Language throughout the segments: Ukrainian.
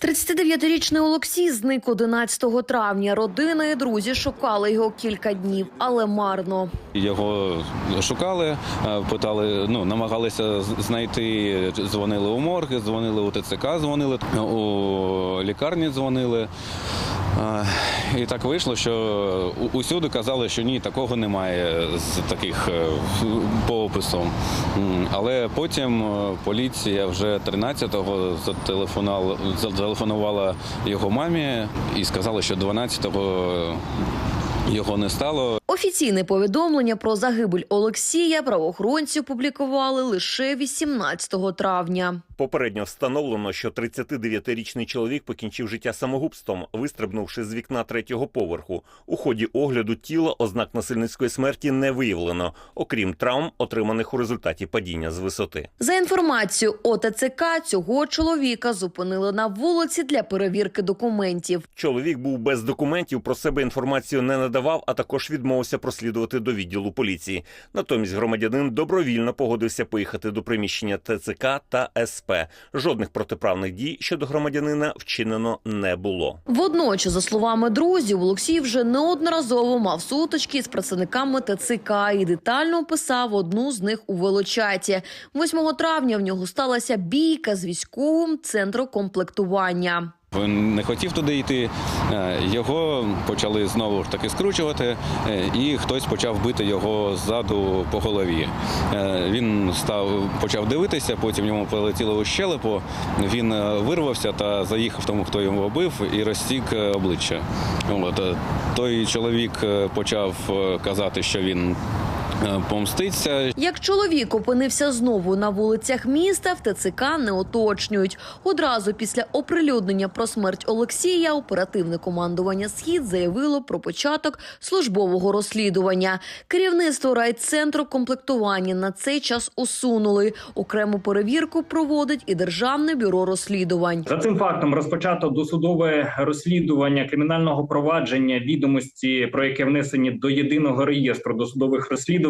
39-ричний Олексій зник 11 травня. Родина і друзі шукали його кілька днів, але марно. Його шукали, е, питали, ну намагалися знайти. Дзвонили у морги, дзвонили у ТЦК, дзвонили у лікарні, дзвонили. І так вийшло, що усюди казали, що ні, такого немає з таких е, по опису. Але потім е, поліція вже 13-го зателефонувала, зателефонувала його мамі і сказала, що 12-го його не стало. Офіційне повідомлення про загибель Олексія правоохоронці опублікували лише 18 травня. Попередньо встановлено, що 39-річний чоловік покінчив життя самогубством, вистрибнувши з вікна третього поверху. У ході огляду тіла ознак насильницької смерті не виявлено, окрім травм, отриманих у результаті падіння з висоти. За інформацією ОТЦК, цього чоловіка зупинили на вулиці для перевірки документів. Чоловік був без документів, про себе інформацію не надавав, а також відмовився прослідувати до відділу поліції. Натомість громадянин добровільно погодився поїхати до приміщення ТЦК та СП. Жодних протиправних дій щодо громадянина вчинено не було. Водночас, за словами друзів, Олексій вже неодноразово мав сутички з працівниками ТЦК і детально описав одну з них у велочаті. 8 травня в нього сталася бійка з військовим центром комплектування. Він не хотів туди йти. е, Його почали знову ж таки скручувати, е, і хтось почав бити його ззаду по голові. Е, Він став почав дивитися, потім йому полетіло у щелепу. Він вирвався та заїхав тому, хто його бив, і розтік обличчя. От той чоловік почав казати, що він помститься, Як чоловік опинився знову на вулицях міста, в ТЦК не уточнюють. Одразу після оприлюднення про смерть Олексія оперативне командування Схід заявило про початок службового розслідування. Керівництво райцентру комплектування на цей час усунули. Окрему перевірку проводить і Державне бюро розслідувань. За цим фактом розпочато досудове розслідування кримінального провадження відомості, про яке внесені до єдиного реєстру досудових розслідувань.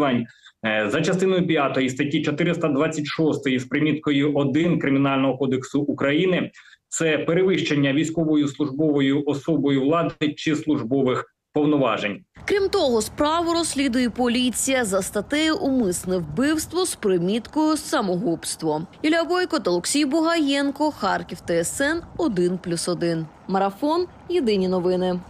Е, За частиною 5 статті 426 з приміткою 1 Кримінального кодексу України це перевищення військовою службовою особою влади чи службових повноважень. Крім того, справу розслідує поліція за статтею умисне вбивство з приміткою самогубство. Ілля Бойко та Олексій Бугаєнко, Харків ТСН 1+,1. Марафон. Єдині новини.